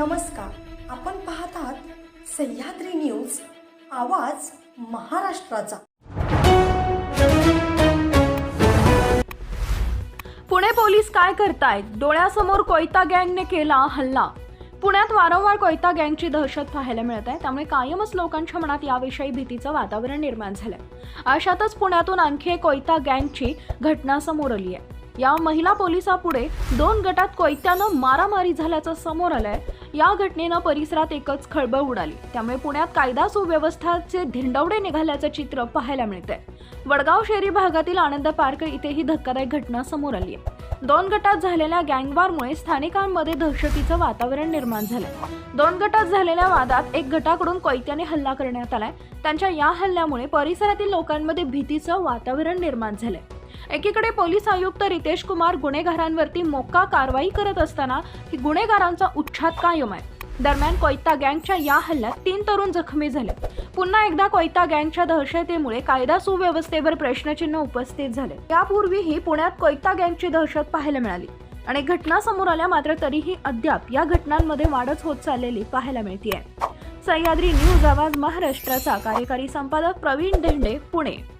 नमस्कार. आपण पाहत आहात सह्याद्री न्यूज आवाज महाराष्ट्राचा. पुणे पोलीस काय करतायत? डोळ्यासमोर कोयता गँगने केला हल्ला. पुण्यात वारंवार कोयता गँगची दहशत पाहायला मिळत आहे. त्यामुळे कायमच लोकांच्या मनात याविषयी भीतीचं वातावरण निर्माण झालंय. अशातच पुण्यातून आणखी एक कोयता गँगची घटना समोर आली आहे. या महिला पोलिसापुढे दोन गटात कोयत्यानं मारामारी झाल्याचं समोर आलंय. या घटनेनं परिसरात एकच खळबळ उडाली. त्यामुळे पुण्यात कायदा सुव्यवस्थाचे धिंडवडे निघाल्याचं चित्र पाहायला मिळतंय. वडगाव शहरी भागातील आनंद पार्क इथे ही धक्कादायक घटना समोर आली आहे दोन गटात झालेल्या गँगवारमुळे स्थानिकांमध्ये दहशतीचं वातावरण निर्माण झालंय. दोन गटात झालेल्या वादात एक गटाकडून कोयत्याने हल्ला करण्यात आलाय. त्यांच्या या हल्ल्यामुळे परिसरातील लोकांमध्ये भीतीचं वातावरण निर्माण झालंय. एकीकडे पोलीस आयुक्त रितेश कुमार गुन्हेगारांवरती मोका कारवाई करत असताना ही गुन्हेगारांचा उच्छाद कायम आहे. दरम्यान कोयता गँगच्या या हल्ल्यात तीन तरुण जखमी झाले. पुन्हा एकदा कोयता गँगच्या दहशतीमुळे कायदा सुव्यवस्थेवर प्रश्नचिन्ह उपस्थित झाले. यापूर्वीही पुण्यात कोयता गँगची दहशत पाहायला मिळाली. अनेक घटना समोर आल्या मात्र तरीही अद्याप या घटनांमध्ये वाढच होत चाललेली पाहायला मिळतीये. सह्याद्री न्यूज आवाज महाराष्ट्राचा कार्यकारी संपादक प्रवीण देंडे पुणे.